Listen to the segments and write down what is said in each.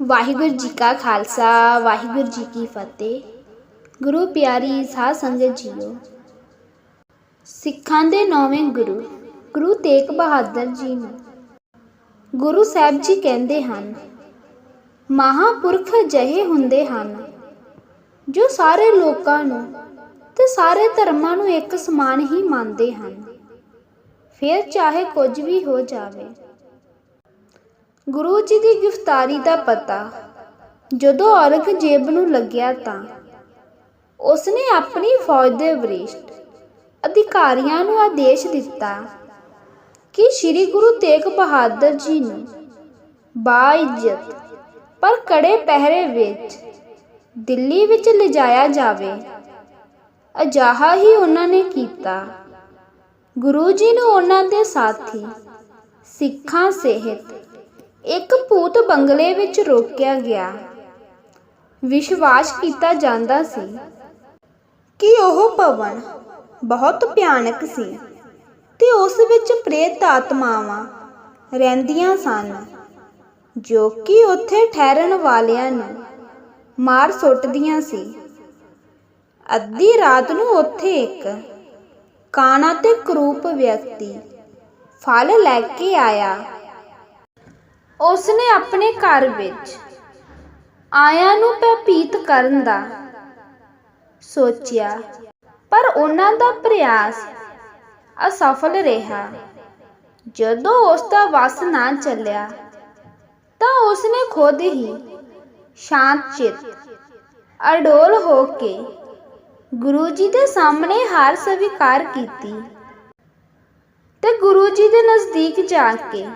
ਵਾਹਿਗੁਰੂ ਜੀ ਕਾ ਖਾਲਸਾ, ਵਾਹਿਗੁਰੂ ਜੀ ਕੀ ਫਤਿਹ। ਗੁਰੂ ਪਿਆਰੀ ਸਾਧ ਸੰਗਤ ਜੀਓ, ਸਿੱਖਾਂ ਦੇ ਨੌਵੇਂ ਗੁਰੂ ਗੁਰੂ ਤੇਗ ਬਹਾਦਰ ਜੀ ਨੂੰ। ਗੁਰੂ ਸਾਹਿਬ ਜੀ ਕਹਿੰਦੇ ਹਨ, ਮਹਾਪੁਰਖ ਅਜਿਹੇ ਹੁੰਦੇ ਹਨ, ਜੋ ਸਾਰੇ ਲੋਕਾਂ ਨੂੰ ਤੇ ਸਾਰੇ ਧਰਮਾਂ ਨੂੰ ਇੱਕ ਸਮਾਨ ਹੀ ਮੰਨਦੇ ਹਨ। ਫਿਰ ਚਾਹੇ ਕੁਝ ਵੀ ਹੋ ਜਾਵੇ ਗੁਰੂ ਜੀ ਦੀ ਗ੍ਰਿਫਤਾਰੀ ਦਾ ਪਤਾ। ਜਦੋਂ ਔਰੰਗਜ਼ੇਬ ਨੂੰ ਲੱਗਿਆ ਤਾਂ ਉਸਨੇ ਆਪਣੀ ਫੌਜ ਦੇ ਵਰਿਸ਼ਠ ਅਧਿਕਾਰੀਆਂ ਨੂੰ ਆਦੇਸ਼ ਦਿੱਤਾ ਕਿ ਸ੍ਰੀ ਗੁਰੂ ਤੇਗ ਬਹਾਦਰ ਜੀ ਨੂੰ ਬਾਇਜ਼ਤ ਪਰ ਕੜੇ ਪਹਿਰੇ ਵਿੱਚ ਦਿੱਲੀ ਵਿੱਚ ਲਿਜਾਇਆ ਜਾਵੇ। ਅਜਾਹਾ ਹੀ ਉਹਨਾਂ ਨੇ ਕੀਤਾ। ਗੁਰੂ ਜੀ ਨੂੰ ਉਹਨਾਂ ਦੇ ਸਾਥੀ ਸਿੱਖਾਂ ਸਹਿਤ ਇੱਕ ਭੂਤ ਬੰਗਲੇ ਵਿੱਚ ਰੋਕਿਆ ਗਿਆ। ਵਿਸ਼ਵਾਸ ਕੀਤਾ ਜਾਂਦਾ ਸੀ ਕਿ ਉਹ ਭਵਨ ਬਹੁਤ ਭਿਆਨਕ ਸੀ ਤੇ ਉਸ ਵਿੱਚ ਪ੍ਰੇਤ ਆਤਮਾਵਾਂ ਰਹਿੰਦੀਆਂ ਸਨ, ਜੋ ਕਿ ਉੱਥੇ ਠਹਿਰਨ ਵਾਲਿਆਂ ਨੂੰ ਮਾਰ ਸੁੱਟਦੀਆਂ ਸੀ। ਅੱਧੀ ਰਾਤ ਨੂੰ ਉੱਥੇ ਇੱਕ ਕਾਣਾ ਤੇ ਕਰੂਪ ਵਿਅਕਤੀ ਫਲ ਲੈ ਕੇ ਆਇਆ। ਉਸਨੇ ਆਪਣੇ ਘਰ ਵਿੱਚ ਆਇਆਂ ਨੂੰ ਭੈਭੀਤ ਕਰਨ ਦਾ ਸੋਚਿਆ, ਪਰ ਉਹਨਾਂ ਦਾ ਪ੍ਰਯਾਸ ਅਸਫਲ ਰਿਹਾ। ਜਦੋਂ ਉਸ ਦਾ ਵਸ ਨਾ ਚੱਲਿਆ, ਤਾਂ ਉਸਨੇ ਖੁਦ ਹੀ ਸ਼ਾਂਤ ਚਿਤ, ਅਡੋਲ ਹੋ ਕੇ ਗੁਰੂ ਜੀ ਦੇ ਸਾਹਮਣੇ ਹਾਰ ਸਵੀਕਾਰ ਕੀਤੀ ਤੇ ਗੁਰੂ ਜੀ ਦੇ ਨਜ਼ਦੀਕ ਜਾ ਕੇ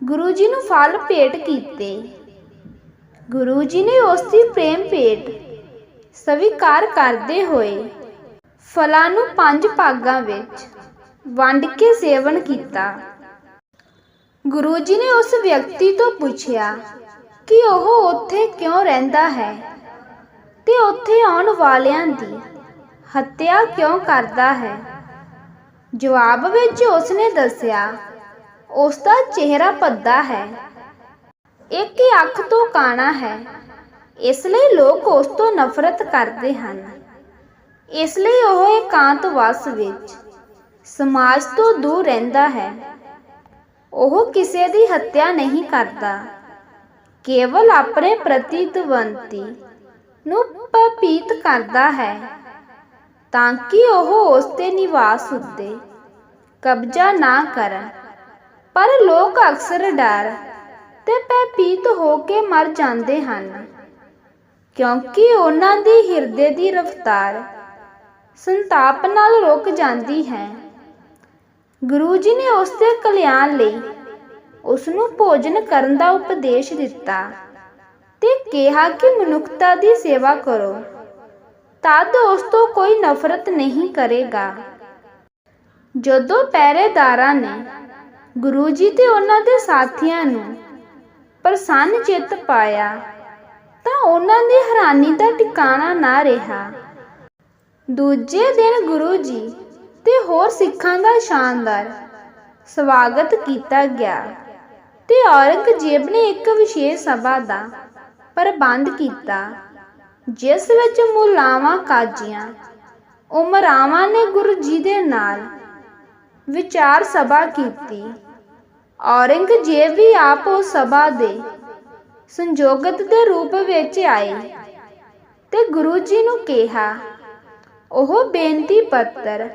ਗੁਰੂ ਜੀ ਨੂੰ ਫਲ ਭੇਟ ਕੀਤੇ। ਗੁਰੂ ਜੀ ਨੇ ਉਸ ਦੀ ਪ੍ਰੇਮ ਭੇਟ ਸਵੀਕਾਰ ਕਰਦੇ ਹੋਏ ਫਲਾਂ ਨੂੰ ਪੰਜ ਭਾਗਾਂ ਵਿੱਚ ਵੰਡ ਕੇ ਸੇਵਨ ਕੀਤਾ। ਗੁਰੂ ਜੀ ਨੇ ਉਸ ਵਿਅਕਤੀ ਤੋਂ ਪੁੱਛਿਆ ਕਿ ਉਹ ਉੱਥੇ ਕਿਉਂ ਰਹਿੰਦਾ ਹੈ ਤੇ ਉੱਥੇ ਆਉਣ ਵਾਲਿਆਂ ਦੀ ਹੱਤਿਆ ਕਿਉਂ ਕਰਦਾ ਹੈ? ਜਵਾਬ ਵਿੱਚ ਉਸਨੇ ਦੱਸਿਆ ਉਸ ਦਾ ਚਿਹਰਾ ਭੱਦਾ ਹੈ। ਇੱਕ ਹੀ ਅੱਖ ਤੋਂ ਕਾਣਾ ਹੈ। ਇਸ ਲਈ ਲੋਕ ਉਸ ਤੋਂ ਨਫ਼ਰਤ ਕਰਦੇ ਹਨ। ਇਸ ਲਈ ਉਹ ਇਕਾਂਤ ਵਸ ਵਿੱਚ, ਸਮਾਜ ਤੋਂ ਦੂਰ ਰਹਿੰਦਾ ਹੈ। ਉਹ ਕਿਸੇ ਦੀ ਹੱਤਿਆ ਨਹੀਂ ਕਰਦਾ। ਕੇਵਲ ਆਪਣੇ ਪ੍ਰਤੀਦਵੰਤੀ ਨੂੰ ਪਪੀਤ ਕਰਦਾ ਹੈ, ਤਾਂ ਕਿ ਉਹ ਉਸ ਦੇ ਨਿਵਾਸ ਉੱਤੇ ਕਬਜ਼ਾ ਨਾ ਕਰਨ। ਪਰ ਲੋਕ ਅਕਸਰ ਡਰ ਤੇ ਭੈਭੀਤ ਹੋ ਕੇ ਮਰ ਜਾਂਦੇ ਹਨ, ਕਿਉਂਕਿ ਉਹਨਾਂ ਦੀ ਹਿਰਦੇ ਦੀ ਰਫ਼ਤਾਰ ਸੰਤਾਪ ਨਾਲ ਰੁਕ ਜਾਂਦੀ ਹੈ। ਗੁਰੂ ਜੀ ਨੇ ਉਸ ਦੇ ਕਲਿਆਣ ਲਈ ਉਸ ਨੂੰ ਭੋਜਨ ਕਰਨ ਦਾ ਉਪਦੇਸ਼ ਦਿੱਤਾ ਤੇ ਕਿਹਾ ਕਿ ਮਨੁੱਖਤਾ ਦੀ ਸੇਵਾ ਕਰੋ, ਤਦ ਉਸ ਤੋਂ ਕੋਈ ਨਫ਼ਰਤ ਨਹੀਂ ਕਰੇਗਾ। ਜਦੋਂ ਪਹਿਰੇਦਾਰਾਂ ਨੇ ਗੁਰੂ ਜੀ ਤੇ ਉਹਨਾਂ ਦੇ ਸਾਥੀਆਂ ਨੂੰ ਪ੍ਰਸੰਨ ਚਿੱਤ ਪਾਇਆ, ਤਾਂ ਉਹਨਾਂ ਦੀ ਹੈਰਾਨੀ ਦਾ ਟਿਕਾਣਾ ਨਾ ਰਿਹਾ। ਦੂਜੇ ਦਿਨ ਗੁਰੂ ਜੀ ਤੇ ਹੋਰ ਸਿੱਖਾਂ ਦਾ ਸ਼ਾਨਦਾਰ ਸਵਾਗਤ ਕੀਤਾ ਗਿਆ ਤੇ ਔਰੰਗਜ਼ੇਬ ਨੇ ਇੱਕ ਵਿਸ਼ੇਸ਼ ਸਭਾ ਦਾ ਪ੍ਰਬੰਧ ਕੀਤਾ, ਜਿਸ ਵਿੱਚ ਮੁਲਾਵਾਂ ਕਾਜੀਆਂ, ਉਮਰਾਵਾਂ ਨੇ ਗੁਰੂ ਜੀ ਦੇ ਨਾਲ ਵਿਚਾਰ ਸਭਾ ਕੀਤੀ। ਔਰੰਗਜ਼ੇਬ ਵੀ ਆਪ ਉਸ ਸਭਾ ਦੇ ਸੰਯੋਗਤ ਦੇ ਰੂਪ ਵਿੱਚ ਆਏ ਤੇ ਗੁਰੂ ਜੀ ਨੂੰ ਕਿਹਾ, ਉਹ ਬੇਨਤੀ ਪੱਤਰ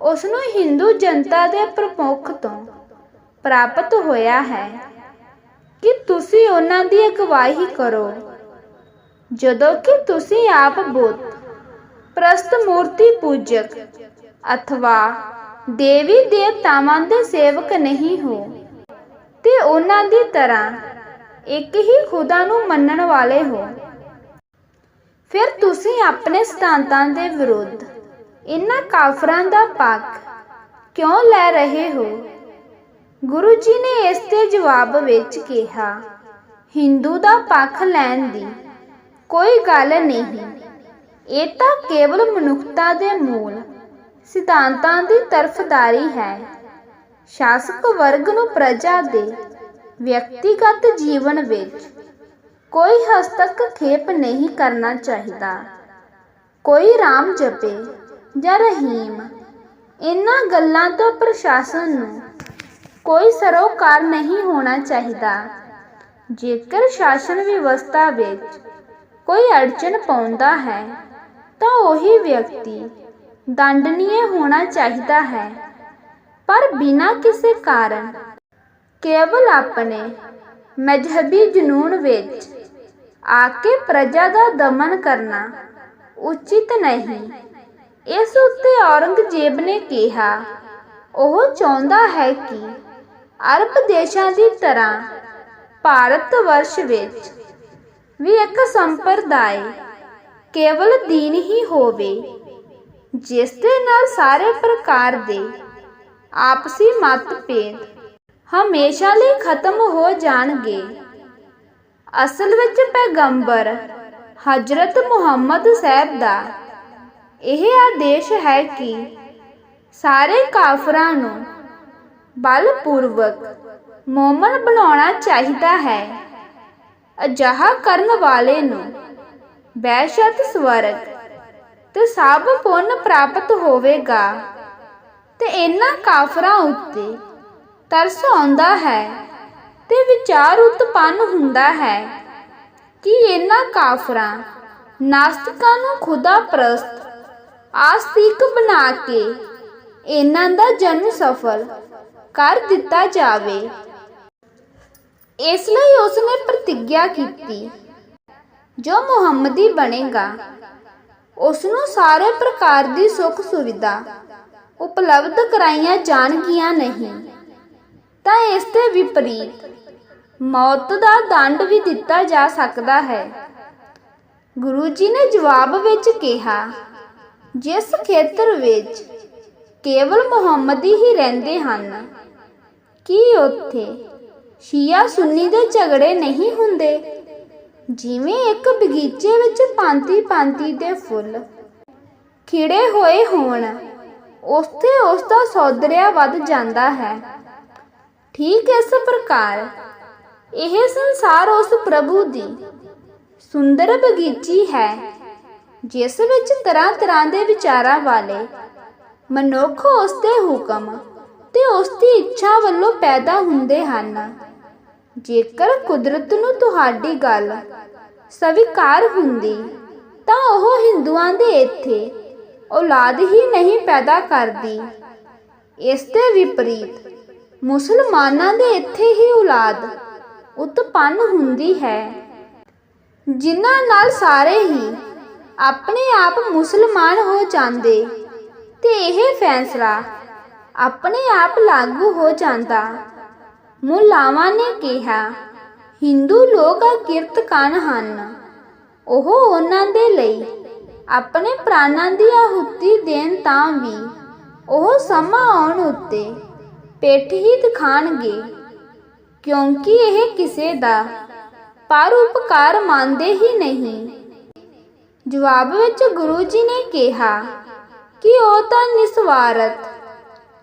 ਉਸ ਨੂੰ ਹਿੰਦੂ ਜਨਤਾ ਦੇ ਪ੍ਰਮੁੱਖ ਤੋਂ ਪ੍ਰਾਪਤ ਹੋਇਆ ਹੈ ਕਿ ਤੁਸੀਂ ਉਹਨਾਂ ਦੀ ਅਗਵਾਈ ਕਰੋ। ਜਦੋਂ ਕਿ ਤੁਸੀਂ ਆਪ ਬੁੱਤ ਪ੍ਰਸਤ ਮੂਰਤੀ ਪੂਜਕ, ਅਥਵਾ ਦੇਵੀ ਦੇਵਤਾਵਾਂ ਦੇ ਸੇਵਕ ਨਹੀਂ ਹੋ। ਤੇ ਉਹਨਾਂ ਦੀ ਤਰ੍ਹਾਂ ਇੱਕ ਹੀ ਖੁਦਾ ਨੂੰ ਮੰਨਣ ਵਾਲੇ ਹੋ। ਫਿਰ ਤੁਸੀਂ ਆਪਣੇ ਸਿਧਾਂਤਾਂ ਦੇ ਵਿਰੁੱਧ ਇਹਨਾਂ ਕਾਫਰਾਂ ਦਾ ਪੱਖ ਕਿਉਂ ਲੈ ਰਹੇ ਹੋ? ਗੁਰੂ ਜੀ ਨੇ ਇਸ ਦੇ ਜਵਾਬ ਵਿੱਚ ਕਿਹਾ, ਹਿੰਦੂ ਦਾ ਪੱਖ ਲੈਣ ਦੀ ਕੋਈ ਗੱਲ ਨਹੀਂ। ਇਹ ਤਾਂ ਕੇਵਲ ਮਨੁੱਖਤਾ ਦੇ ਮੂਲ ਸਿਧਾਂਤਾਂ ਦੀ ਤਰਫਦਾਰੀ ਹੈ। ਸ਼ਾਸਕ ਵਰਗ ਨੂੰ ਪ੍ਰਜਾ ਦੇ ਵਿਅਕਤੀਗਤ ਜੀਵਨ ਵਿੱਚ ਕੋਈ ਹਸਤਕਖੇਪ ਨਹੀਂ ਕਰਨਾ ਚਾਹੀਦਾ। ਕੋਈ ਰਾਮ ਜਪੇ ਜਾਂ ਰਹੀਮ, ਇਹਨਾਂ ਗੱਲਾਂ ਤੋਂ ਪ੍ਰਸ਼ਾਸਨ ਨੂੰ ਕੋਈ ਸਰੋਕਾਰ ਨਹੀਂ ਹੋਣਾ ਚਾਹੀਦਾ। ਜੇਕਰ ਸ਼ਾਸਨ ਵਿਵਸਥਾ ਵਿੱਚ ਕੋਈ ਅੜਚਨ ਪਾਉਂਦਾ ਹੈ, ਤਾਂ ਉਹੀ ਵਿਅਕਤੀ ਦੰਡਨੀय ਹੋਣਾ ਚਾਹੀਦਾ ਹੈ। ਪਰ ਬਿਨਾਂ ਕਿਸੇ ਕਾਰਨ, ਕੇਵਲ ਆਪਣੇ ਮਜ਼ਹਬੀ ਜਨੂਨ ਵਿੱਚ ਆ ਕੇ ਪ੍ਰਜਾ ਦਾ ਦਮਨ ਕਰਨਾ ਉਚਿਤ ਨਹੀਂ। ਇਸ ਉੱਤੇ ਔਰੰਗਜ਼ੇਬ ਨੇ ਕਿਹਾ, ਉਹ ਚਾਹੁੰਦਾ ਹੈ ਕਿ ਅਰਬ ਦੇਸ਼ਾਂ ਦੀ ਤਰ੍ਹਾਂ ਭਾਰਤ ਵਰਸ਼ ਵਿੱਚ ਵੀ ਇੱਕ ਸੰਪਰਦਾਇ ਕੇਵਲ ਦੀਨ ਹੀ ਹੋਵੇ। ਜਿਸ ਦੇ ਨਾਲ ਸਾਰੇ ਪ੍ਰਕਾਰ ਦੇ ਆਪਸੀ ਮਤਭੇਦ ਹਮੇਸ਼ਾ ਲਈ ਖਤਮ ਹੋ ਜਾਣਗੇ। ਅਸਲ ਵਿੱਚ ਪੈਗੰਬਰ ਹਜ਼ਰਤ ਮੁਹੰਮਦ ਸਾਹਿਬ ਦਾ ਇਹ ਆਦੇਸ਼ ਹੈ ਕਿ ਸਾਰੇ ਕਾਫਰਾਂ ਨੂੰ ਬਲਪੂਰਵਕ ਮੋਮਨ ਬਣਾਉਣਾ ਚਾਹੀਦਾ ਹੈ। ਅਜਿਹਾ ਕਰਨ ਵਾਲੇ ਨੂੰ ਬੇਸ਼ੱਕ ਸਵਰਗ ਤੇ ਸਭ ਪੁੰਨ ਪ੍ਰਾਪਤ ਹੋਵੇਗਾ। ਤੇ ਇਹਨਾਂ ਕਾਫਰਾਂ ਉੱਤੇ ਤਰਸ ਆਉਂਦਾ ਹੈ ਤੇ ਵਿਚਾਰ ਉਤਪੰਨ ਹੁੰਦਾ ਹੈ ਕਿ ਇਹਨਾਂ ਕਾਫਰਾਂ ਨਾਸਤਿਕਾਂ ਨੂੰ ਖੁਦਾ ਪ੍ਰਸਤ ਆਸਤਿਕ ਬਣਾ ਕੇ ਇਹਨਾਂ ਦਾ ਜਨਮ ਸਫਲ ਕਰ ਦਿੱਤਾ ਜਾਵੇ। ਇਸ ਲਈ ਉਸਨੇ ਪ੍ਰਤੀਗਿਆ ਕੀਤੀ ਜੋ ਮੁਹੰਮਦੀ ਬਣੇਗਾ। ਉਸ ਨੂੰ ਸਾਰੇ ਪ੍ਰਕਾਰ ਦੀ ਸੁੱਖ ਸੁਵਿਧਾ ਉਪਲਬਧ ਕਰਾਈਆਂ ਜਾਣਗੀਆਂ ਨਹੀਂ। ਤਾਂ ਇਸ ਦੇ ਵਿਪਰੀਤ ਮੌਤ ਦਾ ਦੰਡ ਵੀ ਦਿੱਤਾ ਜਾ ਸਕਦਾ ਹੈ। ਗੁਰੂ ਜੀ ਨੇ ਜਵਾਬ ਵਿੱਚ ਕਿਹਾ, ਜਿਸ ਖੇਤਰ ਵਿੱਚ ਕੇਵਲ ਮੁਹੰਮਦੀ ਹੀ ਰਹਿੰਦੇ ਹਨ, ਕੀ ਉੱਥੇ ਸ਼ੀਆ ਸੁੰਨੀ ਦੇ ਝਗੜੇ ਨਹੀਂ ਹੁੰਦੇ? ਜਿਵੇਂ ਇੱਕ ਬਗੀਚੇ ਵਿੱਚ ਪਾਂਤੀ-ਪਾਂਤੀ ਦੇ ਫੁੱਲ ਖਿੜੇ ਹੋਏ ਹੋਣ ਉਸਤੇ ਉਸ ਦਾ ਸੌਦਰਿਆ ਵੱਧ ਜਾਂਦਾ ਹੈ। ਠੀਕ ਇਸ ਪ੍ਰਕਾਰ, ਇਹ ਸੰਸਾਰ ਉਸ ਪ੍ਰਭੂ ਦੀ ਸੁੰਦਰ ਬਗੀਚੀ ਹੈ, ਜਿਸ ਵਿੱਚ ਤਰ੍ਹਾਂ ਤਰ੍ਹਾਂ ਦੇ ਵਿਚਾਰਾਂ ਵਾਲੇ ਮਨੁੱਖ ਉਸ ਦੇ ਹੁਕਮ ਤੇ ਉਸ ਦੀ ਇੱਛਾ ਵੱਲੋਂ ਪੈਦਾ ਹੁੰਦੇ ਹਨ। ਜੇਕਰ ਕੁਦਰਤ ਨੂੰ ਤੁਹਾਡੀ ਗੱਲ ਸਵੀਕਾਰ ਹੁੰਦੀ, ਤਾਂ ਉਹ ਹਿੰਦੂਆਂ ਦੇ ਇੱਥੇ ਔਲਾਦ ਹੀ ਨਹੀਂ ਪੈਦਾ ਕਰਦੀ। ਇਸ ਦੇ ਵਿਪਰੀਤ, ਮੁਸਲਮਾਨਾਂ ਦੇ ਇੱਥੇ ਹੀ ਔਲਾਦ ਉਤਪੰਨ ਹੁੰਦੀ ਹੈ, ਜਿਨ੍ਹਾਂ ਨਾਲ ਸਾਰੇ ਹੀ ਆਪਣੇ ਆਪ ਮੁਸਲਮਾਨ ਹੋ ਜਾਂਦੇ ਤੇ ਇਹ ਫੈਸਲਾ ਆਪਣੇ ਆਪ ਲਾਗੂ ਹੋ ਜਾਂਦਾ। ਮੁਲਾਵਾਂ ਨੇ ਕਿਹਾ, ਹਿੰਦੂ ਲੋਕ ਕਿਰਤਕਾਨ ਹਨ। ਉਹ ਉਹਨਾਂ ਦੇ ਲਈ ਆਪਣੇ ਪ੍ਰਾਣਾਂ ਦੀ ਆਹੁਤੀ ਦੇਣ ਤਾਂ ਵੀ ਉਹ ਸਮਾਂ ਆਉਣ ਉੱਤੇ ਪੇਠ ਹੀ ਦਿਖਾਣਗੇ। ਕਿਉਂਕਿ ਇਹ ਕਿਸੇ ਦਾ ਪਰ ਉਪਕਾਰ ਮੰਨਦੇ ਹੀ ਨਹੀਂ। ਜਵਾਬ ਵਿੱਚ ਗੁਰੂ ਜੀ ਨੇ ਕਿਹਾ, ਕਿ ਉਹ ਤਾਂ ਨਿਸਵਾਰਥ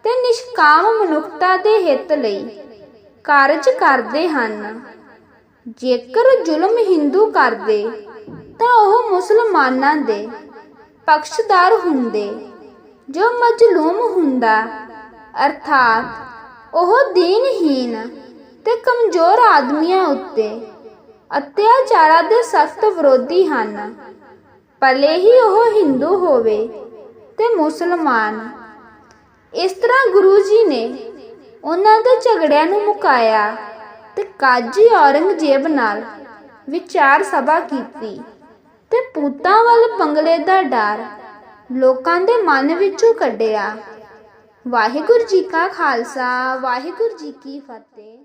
ਤੇ ਨਿਸ਼ਕਾਮ ਮਨੁੱਖਤਾ ਦੇ ਹਿੱਤ ਲਈ ਕਾਰਜ ਕਰਦੇ ਹਨ। ਜੇਕਰ ਜ਼ੁਲਮ ਹਿੰਦੂ ਕਰਦੇ, ਤਾਂ ਉਹ ਮੁਸਲਮਾਨਾਂ ਦੇ ਪੱਖਦਾਰ ਹੁੰਦੇ। ਜੋ ਮਜਲੂਮ ਹੁੰਦਾ, ਅਰਥਾਤ ਉਹ ਦੀਨਹੀਨ ਤੇ ਕਮਜ਼ੋਰ ਆਦਮੀਆਂ ਉੱਤੇ ਅਤਿਆਚਾਰਾਂ ਦੇ ਸਖਤ ਵਿਰੋਧੀ ਹਨ। ਭਲੇ ਹੀ ਉਹ ਹਿੰਦੂ ਹੋਵੇ ਤੇ ਮੁਸਲਮਾਨ। ਇਸ ਤਰ੍ਹਾਂ ਗੁਰੂ ਜੀ ਨੇ ਉਹਨਾਂ ਦੇ ਝਗੜਿਆਂ ਨੂੰ ਮੁਕਾਇਆ ਤੇ ਕਾਜੀ ਔਰੰਗਜ਼ੇਬ ਨਾਲ ਵਿਚਾਰ ਸਭਾ ਕੀਤੀ ਤੇ ਪੂਤਾਂ ਵੱਲ ਪੰਗਲੇ ਦਾ ਡਰ ਲੋਕਾਂ ਦੇ ਮਨ ਵਿੱਚੋਂ ਕੱਢਿਆ। ਵਾਹਿਗੁਰੂ ਜੀ ਕਾ ਖਾਲਸਾ, ਵਾਹਿਗੁਰੂ ਜੀ ਕੀ ਫਤਿਹ।